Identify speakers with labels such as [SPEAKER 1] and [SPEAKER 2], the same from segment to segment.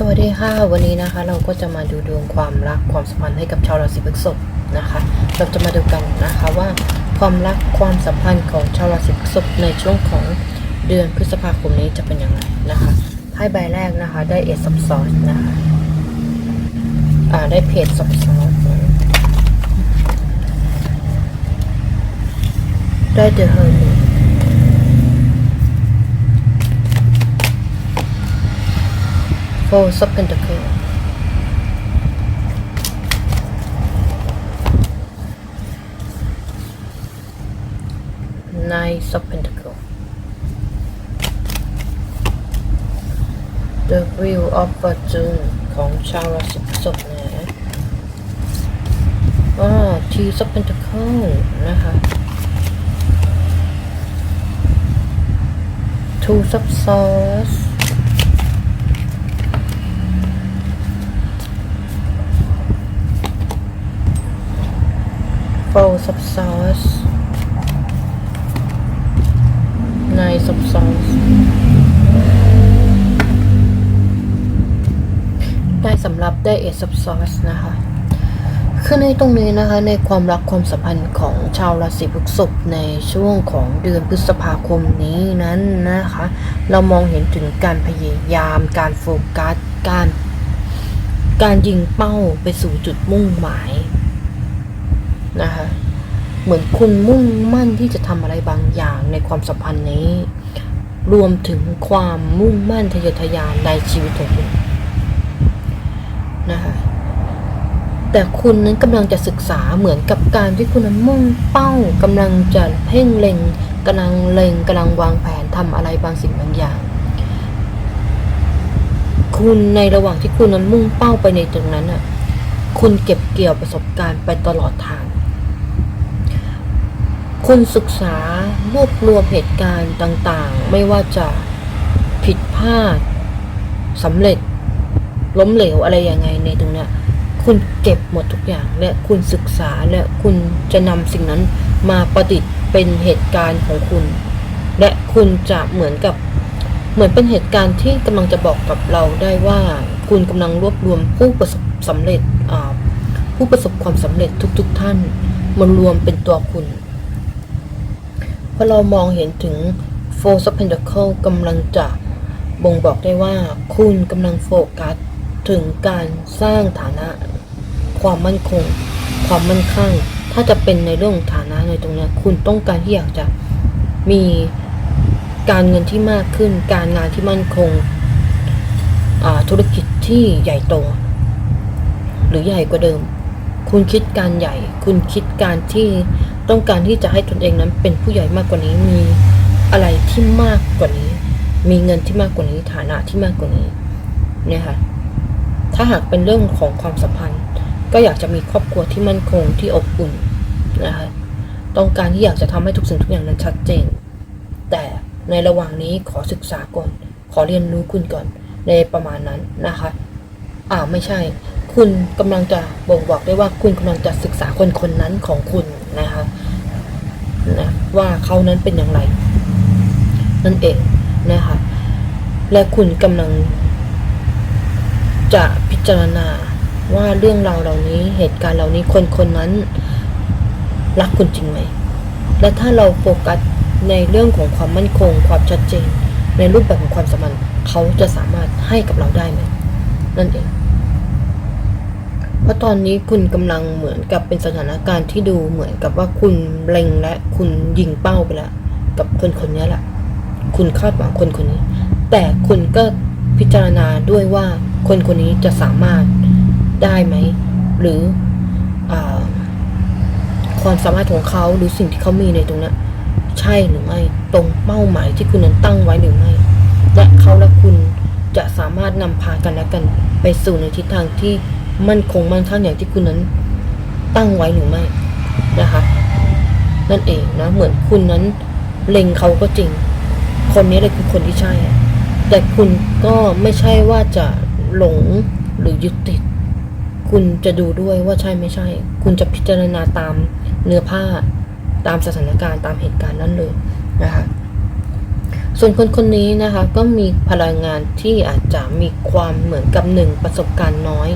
[SPEAKER 1] สวัสดีค่ะ วันนี้นะคะเราก็จะมาดูดวงความรักความสัมพันธ์ให้กับชาวราศีพฤษภนะคะ เราจะมาดูกันนะคะว่า ความรักความสัมพันธ์ของชาวราศีพฤษภในช่วงของเดือนพฤษภาคมนี้จะเป็นอย่างไรนะคะไพ่ใบแรกนะคะได้เอซับซ้อนนะคะอ่าได้เพจซับซ้อนได้เดอะเฮอร์ Four of Pentacle Nine of Pentacle The Wheel of Fortune ของชาวราศีพฤษภนะอ่า Two of Pentacle นะคะ Two of Swords Four of Swords Nine of Swords ได้สำหรับได้เอซับซอสนะคะคือในตรงนี้นะคะในความรักความสัมพันธ์ของชาวราศีพฤษภในช่วงของเดือนพฤษภาคมนี้นั้นนะคะ เรามองเห็นถึงการพยายาม การโฟกัสการ การยิงเป้าไปสู่จุดมุ่งหมาย นะคะ เหมือนคุณมุ่งมั่นที่จะทำอะไรบางอย่างในความสัมพันธ์นี้ รวมถึงความมุ่งมั่นทะเยอทะยานในชีวิตของคุณนะคะแต่คุณนั้นกำลังจะศึกษาเหมือนกับการที่คุณนั้นมุ่งเป้ากำลังจะเพ่งเล็งกำลังเล็งกำลังวางแผนทำอะไรบางสิ่งบางอย่าง คุณในระหว่างที่คุณนั้นมุ่งเป้าไปในตรงนั้นอะคุณเก็บเกี่ยวประสบการณ์ไปตลอดทาง คุณศึกษารวบรวมเหตุการณ์ต่างๆ ไม่ว่าจะผิดพลาดสำเร็จ ล้มเหลวอะไรยังไงในตรงนี้คุณเก็บหมดทุกอย่างและคุณศึกษาและคุณจะนำสิ่งนั้นมาประดิษฐ์เป็นเหตุการณ์ของคุณ และคุณจะเหมือนกับเหมือนเป็นเหตุการณ์ที่กำลังจะบอกกับเราได้ว่า คุณกำลังรวบรวมผู้ประสบสำเร็จผู้ประสบความสำเร็จทุก ๆทท่านมารวมเป็นตัวคุณ เพราะเรามองเห็นถึง Four of Pentacles กำลังจะบ่งบอกได้ว่า คุณกำลังโฟกัสถึงการสร้างฐานะ ความมั่นคง ความมั่นคงถ้าจะเป็นในเรื่องฐานะในตรงเนี้ยคุณต้องการที่อยากจะมีการเงินที่มากขึ้น การงานที่มั่นคงธุรกิจที่ใหญ่โต หรือใหญ่กว่าเดิม คุณคิดการใหญ่ คุณคิดการที่ ต้องการที่จะให้ตนเองนั้นเป็นผู้ใหญ่มากกว่านี้ มีอะไรที่มากกว่านี้ มีเงินที่มากกว่านี้ ฐานะที่มากกว่านี้ เนี่ยค่ะ ถ้าหากเป็นเรื่องของความสัมพันธ์ ก็อยากจะมีครอบครัวที่มั่นคงที่อบอุ่นนะคะ ต้องการที่อยากจะทำให้ทุกสิ่งทุกอย่างนั้นชัดเจน แต่ในระหว่างนี้ขอศึกษาก่อน ขอเรียนรู้คุณก่อน ในประมาณนั้นนะคะอ่าไม่ใช่ คุณกำลังจะบ่งบอกได้ว่าคุณกำลังจะศึกษาคนคนนั้นของคุณ นะคะนะว่าเขานั้นเป็นอย่างไร นั่นเองนะคะ และคุณกำลัง จะพิจารณาว่าเรื่องราวเหล่านี้เหตุการณ์เหล่านี้คนคนนั้น รักคุณจริงไหม และถ้าเราโฟกัสในเรื่องของความมั่นคง ความชัดเจน ในรูปแบบของความสัมพันธ์เขาจะสามารถให้กับเราได้ไหมนั่นเอง เพราะตอนนี้คุณกำลังเหมือนกับเป็นสถานการณ์ที่ดูเหมือนกับว่าคุณเล็งและคุณยิงเป้าไปแล้วกับคนคนนี้แหละ คุณคาดหวังคนคนนี้ แต่คุณก็พิจารณาด้วยว่าคนคนนี้จะสามารถได้ไหม หรืออความสามารถของเขาหรือสิ่งที่เขามีในตรงนั้นใช่หรือไม่ตรงเป้าหมายที่คุณนั้นตั้งไว้หรือไม่และเขาและคุณจะสามารถนำพากันและกันไปสู่ในทิศทางที่ มั่นคงมั่นคงอย่างที่คุณนั้นตั้งไว้หรือไม่นะคะ นั่นเองนะเหมือนคุณนั้นเล็งเขาก็จริง คนนี้เลยคือคนที่ใช่ แต่คุณก็ไม่ใช่ว่าจะหลงหรือยึดติด คุณจะดูด้วยว่าใช่ไม่ใช่ คุณจะพิจารณาตามเนื้อผ้าตามสถานการณ์ตามเหตุการณ์นั้นเลยนะคะส่วนคนคนนี้นะคะก็มีพลังงานที่อาจจะมีความเหมือนกับหนึ่งประสบการณ์น้อย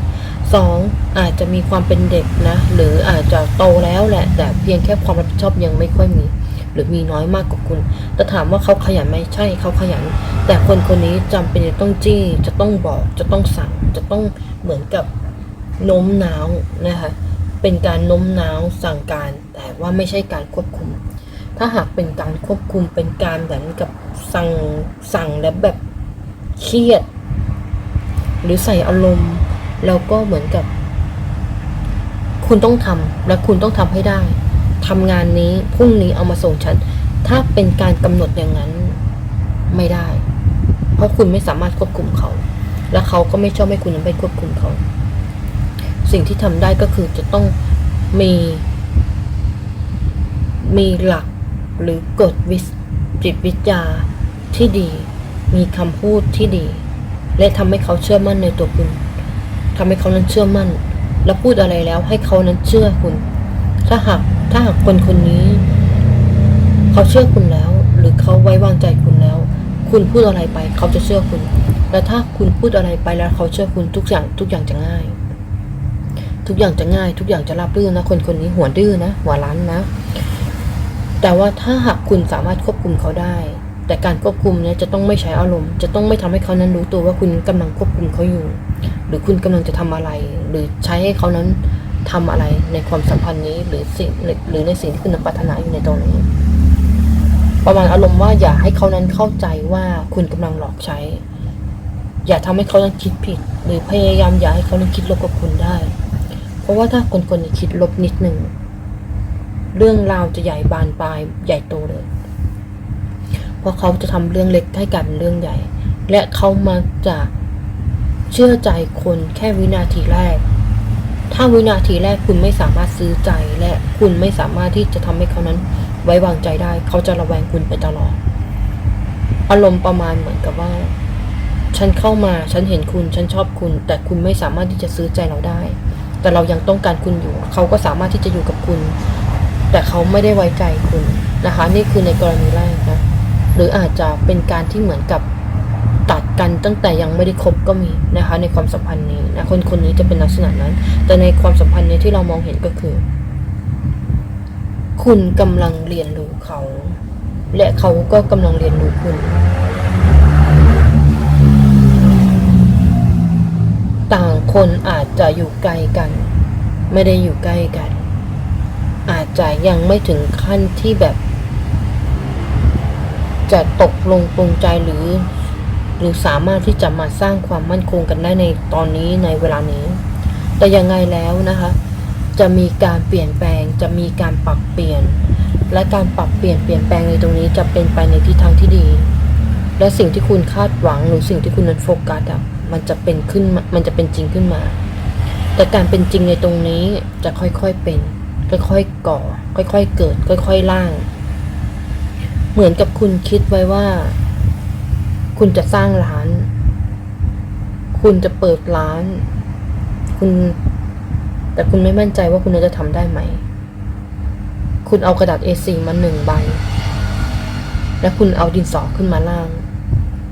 [SPEAKER 1] สองอาจจะมีความเป็นเด็กนะ หรืออาจจะโตแล้วแหละ แต่เพียงแค่ความรับผิดชอบยังไม่ค่อยมี หรือมีน้อยมากกว่าคุณ แต่ถามว่าเขาขยันไหมใช่เขาขยัน แต่คนคนนี้จำเป็นจะต้องจี้ จะต้องบอกจะต้องสั่ง จะต้องเหมือนกับโน้มน้าวนะคะเป็นการโน้มน้าวสั่งการ แต่ว่าไม่ใช่การควบคุม ถ้าหากเป็นการควบคุมเป็นการเหมือนกับสั่งสั่งแล้วแบบเครียด หรือใส่อารมณ์ แล้วก็เหมือนกับ คุณต้องทำและคุณต้องทำให้ได้ทำงานนี้พรุ่งนี้เอามาส่งฉัน ถ้าเป็นการกำหนดอย่างนั้นไม่ได้ เพราะคุณไม่สามารถควบคุมเขา และเขาก็ไม่ชอบให้คุณไปควบคุมเขา สิ่งที่ทำได้ก็คือจะต้องมี มีหลักหรือกฎวิสจิตวิทยาที่ดี มีคำพูดที่ดี และทำให้เขาเชื่อมั่นในตัวคุณ ทำให้เขานั้นเชื่อมั่น แล้วพูดอะไรแล้วให้เขานั้นเชื่อคุณ ถ้าหากถ้าหากคนคนนี้ เขาเชื่อคุณแล้ว หรือเขาไว้วางใจคุณแล้ว คุณพูดอะไรไป เขาจะเชื่อคุณ และถ้าคุณพูดอะไรไปแล้วเขาเชื่อคุณทุกอย่างทุกอย่างจะง่าย ทุกอย่างจะง่าย ทุกอย่างจะราบรื่นนะคนคนนี้หัวดื้อนะหัวรั้นนะ แต่ว่าถ้าหากคุณสามารถควบคุมเขาได้ แต่การควบคุมเนี่ยจะต้องไม่ใช้อารมณ์ จะต้องไม่ทำให้เขานั้นรู้ตัวว่าคุณกำลังควบคุมเขาอยู่ หรือคุณกำลังจะทำอะไร หรือใช้ให้เขานั้นทำอะไรในความสัมพันธ์นี้ หรือสิ่งหรือในสิ่งที่คุณปรารถนาอยู่ในตรงนี้ ประมาณอารมณ์ว่าอย่าให้เขานั้นเข้าใจว่าคุณกำลังหลอกใช้ อย่าทำให้เขานั้นคิดผิด หรือพยายามอย่าให้เขานั้นคิดลบกับคุณได้ เพราะว่าถ้าคนคนนี้คิดลบนิดหนึ่งเรื่องราวจะใหญ่บานปลายใหญ่โตเลย เพราะเขาจะทำเรื่องเล็กให้กลายเป็นเรื่องใหญ่ และเขามักจะเชื่อใจคนแค่วินาทีแรก ถ้าวินาทีแรกคุณไม่สามารถซื้อใจและคุณไม่สามารถที่จะทำให้เขานั้นไว้วางใจได้ เขาจะระแวงคุณไปตลอด อารมณ์ประมาณเหมือนกับว่า ฉันเข้ามาฉันเห็นคุณฉันชอบคุณ แต่คุณไม่สามารถที่จะซื้อใจเราได้ แต่เรายังต้องการคุณอยู่ เขาก็สามารถที่จะอยู่กับคุณ แต่เขาไม่ได้ไว้ใจคุณนะคะ นี่คือในกรณีแรกนะ รืออาจจะเป็นการที่เหมือนกับตัดกันตั้งแต่ยังไม่ได้คบก็มีนะคะในความสัมพันธ์นี้นะคนคนนี้จะเป็นลักษณะนั้น แต่ในความสัมพันธ์นี้ที่เรามองเห็นก็คือ คุณกำลังเรียนรู้เขา และเขาก็กำลังเรียนรู้คุณ ต่างคนอาจจะอยู่ไกลกัน ไม่ได้อยู่ใกล้กัน อาจจะยังไม่ถึงขั้นที่แบบ จะตกลงปรงใจหรือ หรือสามารถที่จะมาสร้างความมั่นคงกันได้ในตอนนี้ในเวลานี้ แต่ยังไงแล้วนะคะ จะมีการเปลี่ยนแปลง จะมีการปรับเปลี่ยน และการปรับเปลี่ยนเปลี่ยนแปลงในตรงนี้จะเป็นไปในทิศทางที่ดี และสิ่งที่คุณคาดหวังหรือสิ่งที่คุณนั้นโฟกัสอะมันจะเป็นขึ้นมามันจะเป็นจริงขึ้นมา แต่การเป็นจริงในตรงนี้จะค่อยๆเป็น ค่อยๆก่อ ค่อยๆเกิด ค่อยๆร่าง เหมือนกับคุณคิดไว้ว่า คุณจะสร้างร้าน คุณจะเปิดร้าน คุณ แต่คุณไม่มั่นใจว่าคุณจะทำได้ไหม คุณเอากระดาษ A4 มาหนึ่งใบ และคุณเอาดินสอขึ้นมาล่าง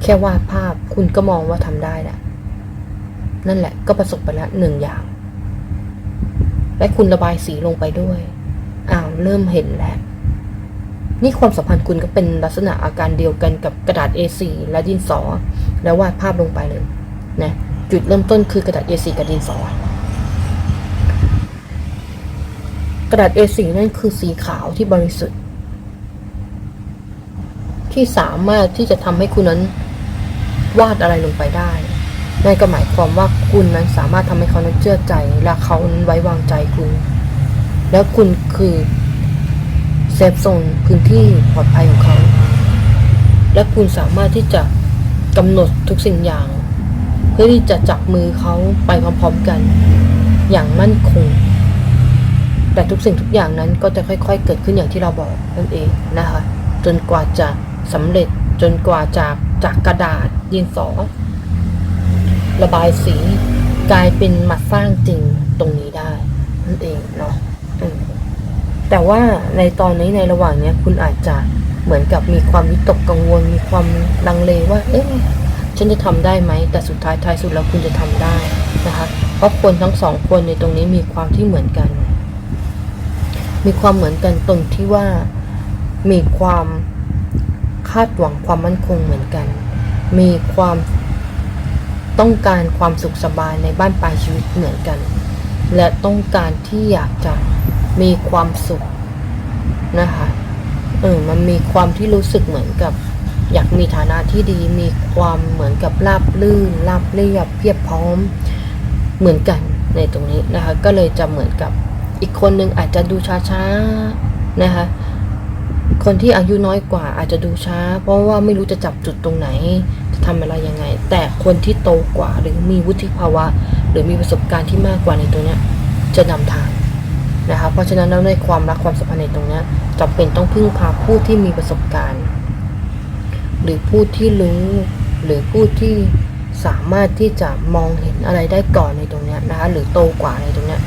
[SPEAKER 1] แค่วาดภาพคุณก็มองว่าทำได้แหละนั่นแหละก็ประสบไปแล้วหนึ่งอย่าง และคุณระบายสีลงไปด้วย อ้าว เริ่มเห็นแล้ว นี่ความสัมพันธ์คุณก็เป็นลักษณะอาการเดียวกันกับกระดาษ A4 และดินสอ แล้ววาดภาพลงไปเลยนะจุดเริ่มต้นคือกระดาษ A4 กับดินสอ กระดาษ A4 นั่นคือสีขาวที่บริสุทธิ์ ที่สามารถที่จะทำให้คุณนั้นวาดอะไรลงไปได้นั่นก็หมายความว่าคุณนั้นสามารถทำให้เขานั้นเชื่อใจ และเขานั้นไว้วางใจคุณ แล้วคุณคือ เซฟโซนพื้นที่ปลอดภัยของเขา และคุณสามารถที่จะกำหนดทุกสิ่งอย่าง เพื่อที่จะจับมือเขาไปพร้อมๆกัน อย่างมั่นคง แต่ทุกสิ่งทุกอย่างนั้นก็จะค่อย ๆ เกิดขึ้นอย่างที่เราบอกนั่นเองนะคะจนกว่าจะสำเร็จจนกว่าจากจากกระดาษดินสอระบายสีกลายเป็นมาสร้างจริงตรงนี้ได้นั่นเองเนาะ แต่ว่าในตอนนี้ในระหว่างเนี้ยคุณอาจจะเหมือนกับมีความวิตกกังวล มีความลังเลว่า เอ๊ะฉันจะทำได้ไหม แต่สุดท้ายท้ายสุดแล้วคุณจะทำได้นะคะ เพราะคนทั้งสองคนในตรงนี้มีความที่เหมือนกัน มีความเหมือนกันตรงที่ว่ามีความคาดหวังความมั่นคงเหมือนกัน มีความต้องการความสุขสบายในบ้านปลายชีวิตเหมือนกัน และต้องการที่อยากจะ มีความสุขนะคะ เออ มันมีความที่รู้สึกเหมือนกับ อยากมีฐานะที่ดี มีความเหมือนกับราบลื่นราบเรียบเพียบพร้อมเหมือนกันในตรงนี้นะคะ ก็เลยจะเหมือนกับอีกคนนึงอาจจะดูช้าๆนะคะ คนที่อายุน้อยกว่าอาจจะดูช้า เพราะว่าไม่รู้จะจับจุดตรงไหน จะทำอะไรยังไง แต่คนที่โตกว่าหรือมีวุฒิภาวะ หรือมีประสบการณ์ที่มากกว่าในตรงเนี้ยจะนำทาง นะคะเพราะฉะนั้นแล้วในความรักความสัมพันธ์ในตรงนี้จำเป็นต้องพึ่งพาผู้ที่มีประสบการณ์ หรือผู้ที่รู้หรือผู้ที่สามารถที่จะมองเห็นอะไรได้ก่อนในตรงนี้นะคะหรือโตกว่าในตรงนี้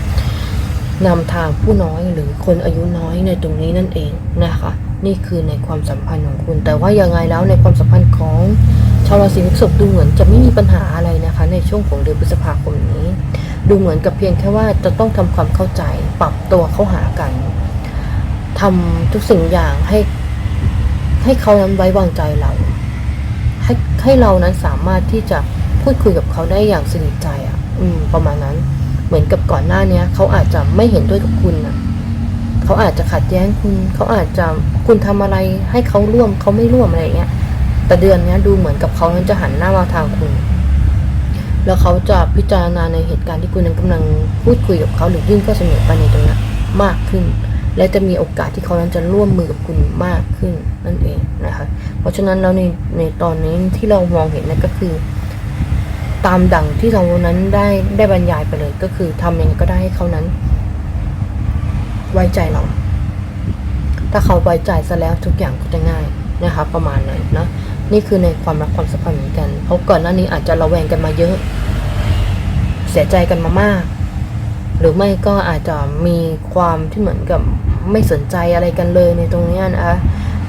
[SPEAKER 1] นำทางผู้น้อยหรือคนอายุน้อยในตรงนี้นั่นเองนะคะ นี่คือในความสัมพันธ์ของคุณ แต่ว่ายังไงแล้วในความสัมพันธ์ของ ชาวราศีพฤษภดูเหมือนจะไม่มีปัญหาอะไรนะคะ ในช่วงของเดือนพฤษภาคมนี้ ดูเหมือนกับเพียงแค่ว่าจะต้องทำความเข้าใจปรับตัวเข้าหากันทำทุกสิ่งอย่างให้ให้เขานั้นไว้วางใจเรา ให้ให้เรานั้นสามารถที่จะพูดคุยกับเขาได้อย่างสนิทใจอะ อืม ประมาณนั้น เหมือนกับก่อนหน้าเนี้ยเขาอาจจะไม่เห็นด้วยกับคุณนะเขาอาจจะขัดแย้งคุณ เขาอาจจะคุณทำอะไรให้เขาร่วมเขาไม่ร่วมอะไรอย่างเงี้ย แต่เดือนนี้ดูเหมือนกับเขานั้นจะหันหน้ามาทางคุณ แล้วเขาจะพิจารณาในเหตุการณ์ที่คุณนั้นกำลังพูดคุยกับเขาหรือยื่นข้อเสนอไปในตรงนั้นมากขึ้น และจะมีโอกาสที่เขานั้นจะร่วมมือกับคุณมากขึ้นนั่นเองนะคะเพราะฉะนั้นแล้วในในตอนนี้ที่เรามองเห็นนั่นก็คือ ตามดังที่เรานั้นได้ได้บรรยายไปเลย ก็คือทำยังไงก็ได้ให้เขานั้น ไว้ใจเรา ถ้าเขาไว้ใจซะแล้วทุกอย่างก็จะง่ายนะคะประมาณนั้นนะ นี่คือในความรักความสัมพันธ์เหมือนกันเพราะก่อนหน้านี้อาจจะระแวงกันมาเยอะ เสียใจกันมามาก หรือไม่ก็อาจจะมีความที่เหมือนกับไม่สนใจอะไรกันเลยในตรงนี้นะคะ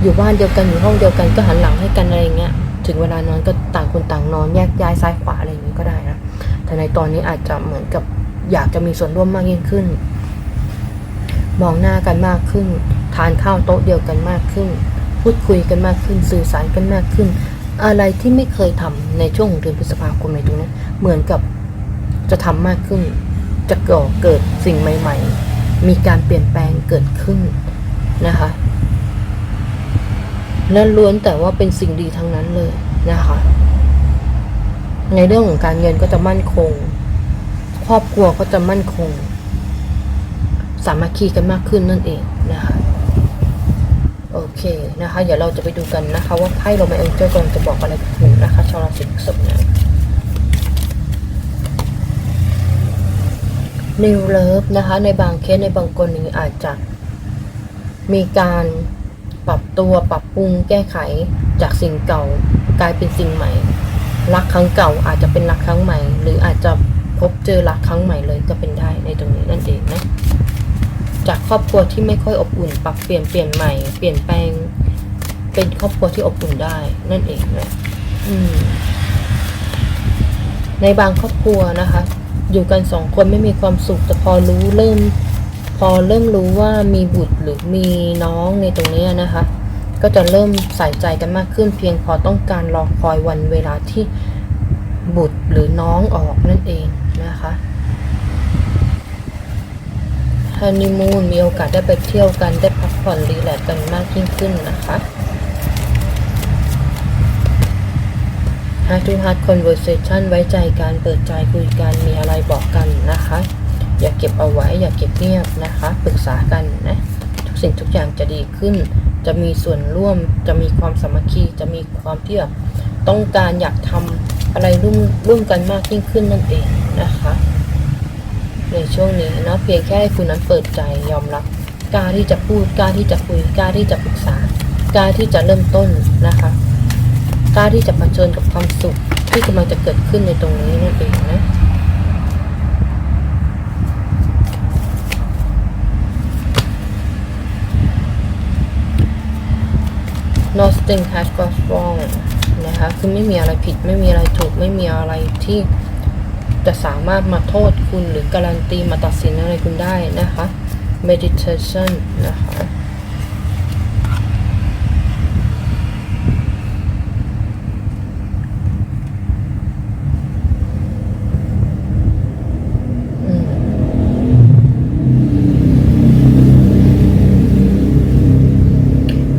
[SPEAKER 1] อยู่บ้านเดียวกันอยู่ห้องเดียวกันก็หันหลังให้กันอะไรอย่างเงี้ย ถึงเวลานอนก็ต่างคนต่างนอนแยกย้ายซ้ายขวาอะไรอย่างนี้ก็ได้นะแต่ในตอนนี้อาจจะเหมือนกับอยากจะมีส่วนร่วมมากยิ่งขึ้น มองหน้ากันมากขึ้น ทานข้าวโต๊ะเดียวกันมากขึ้น พูดคุยกันมากขึ้นสื่อสารกันมากขึ้น อะไรที่ไม่เคยทำในช่วงของเดือนพฤษภาคมในตรงนี้เหมือนกับจะทำมากขึ้น จะก่อเกิดสิ่งใหม่ ๆ มีการเปลี่ยนแปลงเกิดขึ้นนะคะและล้วนแต่ว่าเป็นสิ่งดีทั้งนั้นเลยนะคะ ในเรื่องของการเงินก็จะมั่นคง ครอบครัวก็จะมั่นคง สามัคคีกันมากขึ้นนั่นเองนะคะ โอเคนะคะ เดี๋ยวเราจะไปดูกันนะคะ ว่าไพ่เรามาเอ็นเจอร์กำลังจะบอกอะไรกับคุณนะคะ ชาวราศีพฤษภนะ New Love นะคะ ในบางเคสในบางกรณีอาจจะมีการปรับตัวปรับปรุงแก้ไขจากสิ่งเก่ากลายเป็นสิ่งใหม่ รักครั้งเก่าอาจจะเป็นรักครั้งใหม่ หรืออาจจะพบเจอรักครั้งใหม่เลยก็เป็นได้ในตรงนี้นั่นเองนะ จากครอบครัวที่ไม่ค่อยอบอุ่น ปรับเปลี่ยนเปลี่ยนใหม่ เปลี่ยนแปลง เป็นครอบครัวที่อบอุ่นได้ นั่นเองนะในบางครอบครัวนะคะ อยู่กันสองคนไม่มีความสุขแต่พอรู้เริ่ม พอเริ่มรู้ว่ามีบุตรหรือมีน้องในตรงนี้นะคะ ก็จะเริ่มใส่ใจกันมากขึ้นเพียงพอต้องการรอคอยวันเวลาที่บุตรหรือน้องออกนั่นเองนะคะ ฮันนีมูนมีโอกาสได้ไปเที่ยวกันได้พักผ่อนรีแลกซ์กันมากยิ่งขึ้นนะคะ Heart to Heart Conversation ไว้ใจการเปิดใจคุยกันมีอะไรบอกกันนะคะ อย่าเก็บเอาไว้อย่าเก็บเงียบนะคะปรึกษากันนะทุกสิ่งทุกอย่างจะดีขึ้น จะมีส่วนร่วมจะมีความสามัคคีจะมีความที่แบบต้องการอยากทำอะไรร่วมร่วมกันมากยิ่งขึ้นนั่นเองนะคะ ในช่วงนี้นะเพียงแค่ให้คุณนั้นเปิดใจยอมรับกล้าที่จะพูดกล้าที่จะคุยกล้าที่จะปรึกษากล้าที่จะเริ่มต้นนะคะกล้าที่จะเผชิญกับความสุขที่กำลังจะเกิดขึ้นในตรงนี้นั่นเองนะน nothing has gone wrong นะคะคือไม่มีอะไรผิดไม่มีอะไรถูกไม่มีอะไรที่ จะสามารถมาโทษคุณหรือการันตีมาตัดสินอะไรคุณได้นะคะ meditation นะคะ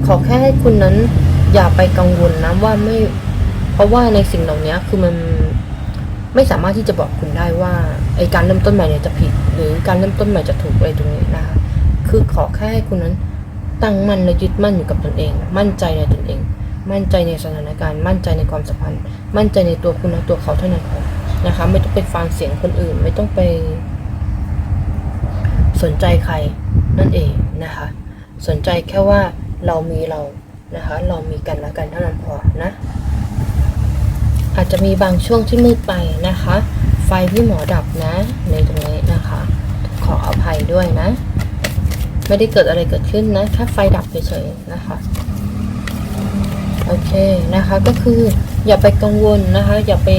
[SPEAKER 1] ขอแค่ให้คุณนั้นอย่าไปกังวลนะว่าไม่ เพราะว่าในสิ่งเหล่านี้คือมัน ไม่สามารถที่จะบอกคุณได้ว่าไอการเริ่มต้นใหม่เนี่ยจะผิด หรือการเริ่มต้นใหม่จะถูกอะไรตรงนี้นะคะคือขอแค่ให้คุณนั้นตั้งมั่นและยึดมั่นอยู่กับตนเอง มั่นใจในตนเอง มั่นใจในสถานการณ์ มั่นใจในความสัมพันธ์ มั่นใจในตัวคุณและตัวเขาเท่านั้นพอนะคะ ไม่ต้องไปฟังเสียงคนอื่น ไม่ต้องไป สนใจใครนั่นเองนะคะ สนใจแค่ว่าเรามีเรานะคะ เรามีกันและกันเท่านั้นพอนะ อาจจะมีบางช่วงที่มืดไปนะคะ ไฟที่หมอดับนะ ในตรงนี้นะคะ ขออภัยด้วยนะ ไม่ได้เกิดอะไรเกิดขึ้นนะแค่ไฟดับเฉยๆนะคะโอเคนะคะก็คืออย่าไปกังวลนะคะ อย่าไป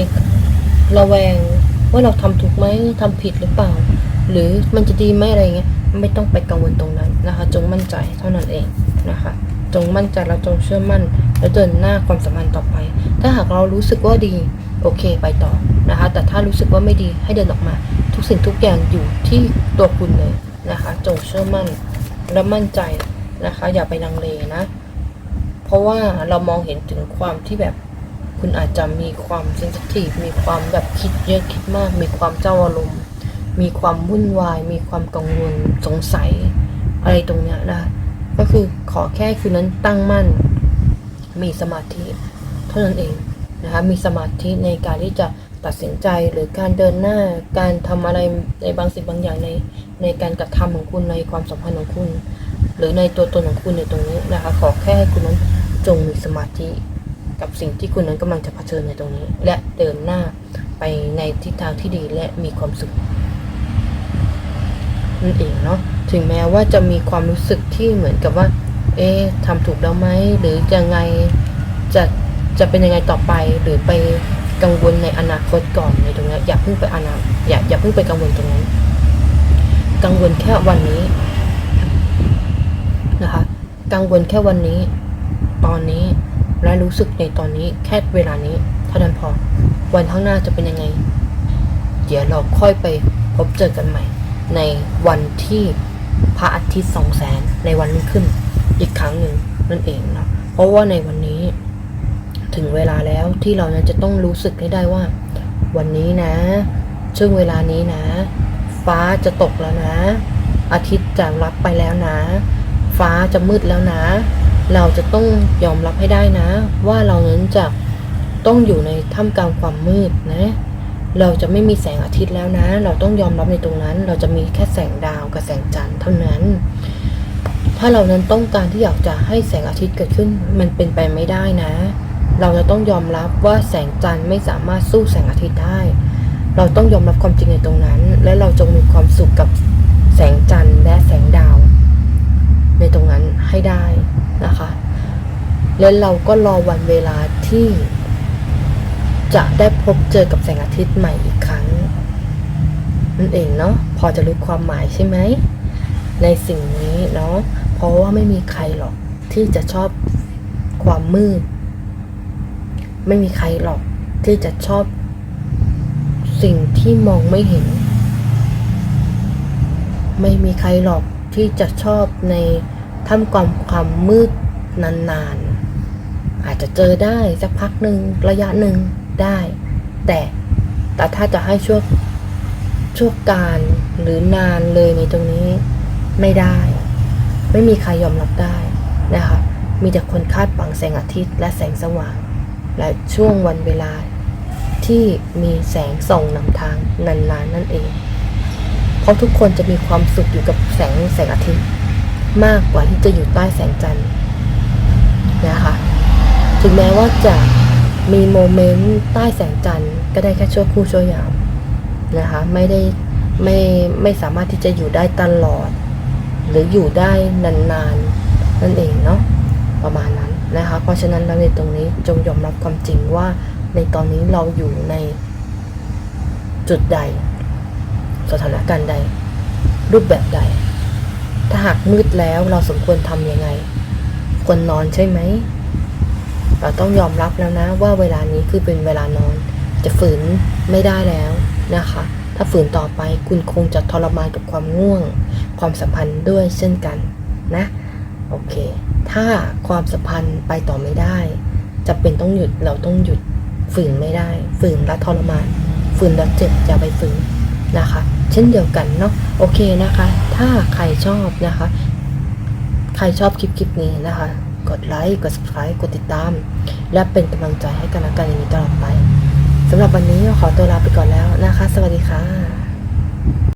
[SPEAKER 1] ระแวงว่าเราทำถูกไหมทำผิดหรือเปล่า หรือมันจะดีไหมอะไรเงี้ยไม่ต้องไปกังวลตรงนั้นนะคะ จงมั่นใจเท่านั้นเองนะคะ จงมั่นใจแล้วจงเชื่อมั่น แล้วเดินหน้าความสัมพันธ์ต่อไป ถ้าหากเรารู้สึกว่าดีโอเคไปต่อนะคะ แต่ถ้ารู้สึกว่าไม่ดีให้เดินออกมา ทุกสิ่งทุกอย่างอยู่ที่ตัวคุณเลยนะคะจงเชื่อมั่นและมั่นใจนะคะ อย่าไปลังเลนะ เพราะว่าเรามองเห็นถึงความที่แบบคุณอาจจะมีความเซนซิทีฟมีความแบบคิดเยอะคิดมาก มีความเจ้าอารมณ์ มีความวุ่นวาย มีความกังวลสงสัยอะไรตรงเนี้ยนะก็คือขอแค่คืนนั้นตั้งมั่น มีสมาธิเท่านั้นเองนะคะมีสมาธิในการที่จะตัดสินใจหรือการเดินหน้าการทำอะไรในบางสิ่งบางอย่างในในการกระทำของคุณในความสัมพันธ์ของคุณ หรือในตัวตนของคุณในตรงนี้นะคะขอแค่ให้คุณนั้นจงมีสมาธิกับสิ่งที่คุณนั้นกำลังจะเผชิญในตรงนี้ และเดินหน้าไปในทิศทางที่ดีและมีความสุขนั่นเองเนาะถึงแม้ว่าจะมีความรู้สึกที่เหมือนกับว่า เอ๊ะทำถูกแล้วไหมหรือยังไงจะจะเป็นยังไงต่อไปหรือไปกังวลในอนาคตก่อนในตรงนี้อย่าเพิ่งไปอนาอย่าอย่าเพิ่งไปกังวลตรงนั้น กังวลแค่วันนี้นะคะ กังวลแค่วันนี้ ตอนนี้และรู้สึกในตอนนี้แค่เวลานี้เท่านั้นพอ วันข้างหน้าจะเป็นยังไง เดี๋ยวเราค่อยไปพบเจอกันใหม่ ในวันที่พระอาทิตย์สองแสนในวันรุ่งขึ้น อีกครั้งหนึ่งนั่นเองเนาะเพราะว่าในวันนี้ ถึงเวลาแล้วที่เราจะต้องรู้สึกให้ได้ว่า วันนี้นะช่วงเวลานี้นะ ฟ้าจะตกแล้วนะ อาทิตย์จะรับไปแล้วนะ ฟ้าจะมืดแล้วนะ เราจะต้องยอมรับให้ได้นะ ว่าเรานั้นจะต้องอยู่ในท่ามกลางความมืดนะ เราจะไม่มีแสงอาทิตย์แล้วนะ เราต้องยอมรับในตรงนั้น เราจะมีแค่แสงดาวกับแสงจันทร์เท่านั้น ถ้าเรานั้นต้องการที่อยากจะให้แสงอาทิตย์เกิดขึ้น มันเป็นไปไม่ได้นะ เราจะต้องยอมรับว่าแสงจันทร์ไม่สามารถสู้แสงอาทิตย์ได้ เราต้องยอมรับความจริงในตรงนั้น และเราจงมีความสุขกับแสงจันทร์และแสงดาว ในตรงนั้นให้ได้นะคะ และเราก็รอวันเวลาที่จะได้พบเจอกับแสงอาทิตย์ใหม่อีกครั้งนั่นเองเนาะพอจะรู้ความหมายใช่ไหม ในสิ่งนี้เนาะ เพราะว่าไม่มีใครหรอกที่จะชอบความมืด ไม่มีใครหรอกที่จะชอบสิ่งที่มองไม่เห็น ไม่มีใครหรอกที่จะชอบในท่ามกลางความมืดนานๆ อาจจะเจอได้สักพักหนึ่งระยะหนึ่งได้ แต่แต่ถ้าจะให้ช่วงช่วงการหรือนานเลยในตรงนี้ไม่ได้ ไม่มีใครยอมรับได้นะคะ มีแต่คนคาดหวังแสงอาทิตย์และแสงสว่าง และช่วงวันเวลาที่มีแสงส่องนำทางนานๆนนั่นเอง เพราะทุกคนจะมีความสุขอยู่กับแสงแสงอาทิตย์ มากกว่าที่จะอยู่ใต้แสงจันทร์นะคะ ถึงแม้ว่าจะมีโมเมนต์ใต้แสงจันทร์ก็ได้แค่ชั่วคู่ชั่วยามนะคะ ไม่ได้ไม่ไม่สามารถที่จะอยู่ได้ตลอด หรืออยู่ได้นานๆนั่นเองเนาะประมาณนั้นนะคะ เพราะฉะนั้นแล้วในตรงนี้จงยอมรับความจริงว่าในตอนนี้เราอยู่ในจุดใด สถานการณ์ใด รูปแบบใด ถ้าหากมืดแล้วเราสมควรทำยังไง ควรนอนใช่ไหม เราต้องยอมรับแล้วนะว่าเวลานี้คือเป็นเวลานอน จะฝืนไม่ได้แล้วนะคะ ถ้าฝืนต่อไปคุณคงจะทรมานกับความง่วง ความสัมพันธ์ด้วยเช่นกันนะ โอเค ถ้าความสัมพันธ์ไปต่อไม่ได้จะเป็นต้องหยุดเราต้องหยุดฝืนไม่ได้ ฝืนและทรมาน ฝืนแล้วเจ็บอย่าไปฝืนนะคะ เช่นเดียวกันเนาะโอเคนะคะ ถ้าใครชอบนะคะ ใครชอบคลิปคลิปนี้นะคะ กดไลค์กด subscribe กดติดตาม และเป็นกำลังใจให้กันและกันอย่างนี้ตลอดไป สำหรับวันนี้ขอตัวลาไปก่อนแล้วนะคะ สวัสดีค่ะ